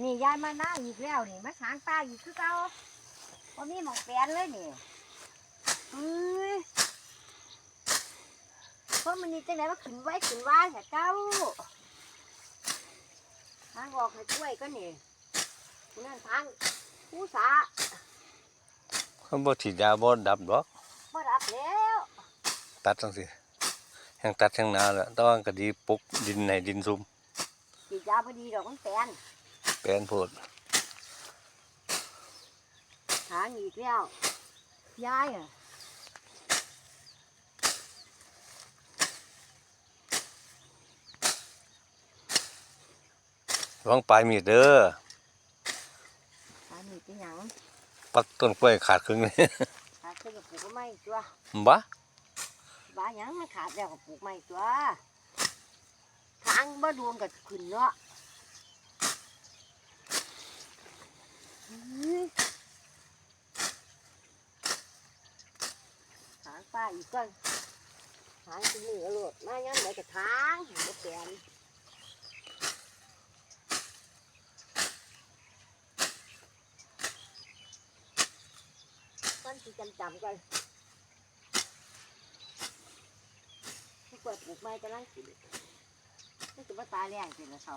นี่ยายมาหน้าอีกแล้วนี่มาสางตาอีกคือเก่าพอมีหมองแปลนเลยนี่เอ้ยเพราะมันนี่จังไหนว่าขึ้นไว้ขึ้นว่าแค่เก้าทางออกให้ช่วยก็นี่นั่นทางผู้สาเขาบ่ฉีดยาบ่ดับดอกบ่รับแล้ว ตัดจังซี่แห่งตัดแห่งหนาแหละแต่ว่าก็ดีปลุกดินในดินซุ่มฉีดยาพอดีดอกมันแปลน แปลนโพดทางอีกแล้วยายอะระวังปลายมีดเด้อทางนี้เป็นหยังปัดต้นกล้วยขาดครึ่งเลยขาดเส้นกับปลูกก็ไม่ตัวบ้าบ้าหยังมันขาดแล้วกับปลูกไม่ตัวทางบ่ดวงกับขึ้นเนาะ อื้อทางป้าอีกก่อนทางที่นี่ก็โลดมายังไหนกับทางเห็นบ่แปลนก้อนที่จำจำๆกันทุกคนปลูกไม้กำลังกินนี่คือว่าตายแรงเป็นละเท่า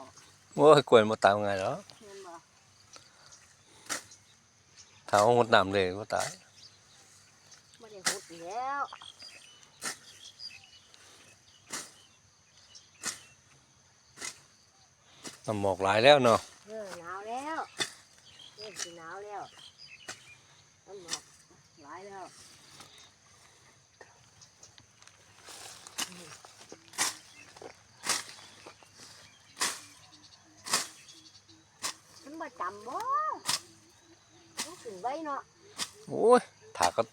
โอ้ยกล้วยบ่ตายไงหรอ เห็นบ่ ถ้าเอาหมดน้ำเลยบ่ตายไม่ได้หดแล้วน้ำหมอกหลายแล้วเนาะเออหนาวแล้วเริ่มสิหนาวแล้วมันหมอกหลายแล้วมันมาจำบ่ เนาะโอ้ยถากก็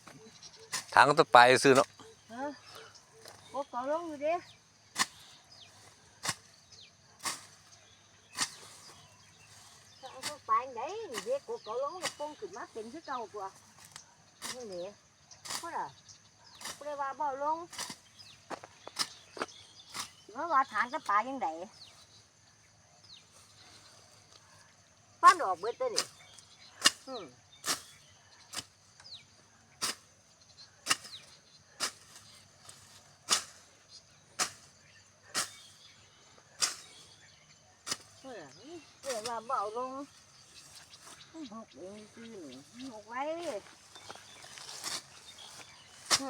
ทางก็ต้องไปซื้อเนาะฮะกบเกาลงอยู่เด้ถ้าเอาเข้าไปไหนนี่เด็กกบเกาลงก็ปงขึ้นมาเป็นคือเก่าตัวนี่เหละเพราะอะไรเพราะว่าบ่ลงเพราะว่าฐานกระปลายังไงฟันออกเบิดเลยนี่อืม เพื่อเพื่อว่าเบาลงหกเองสิหกไว้อื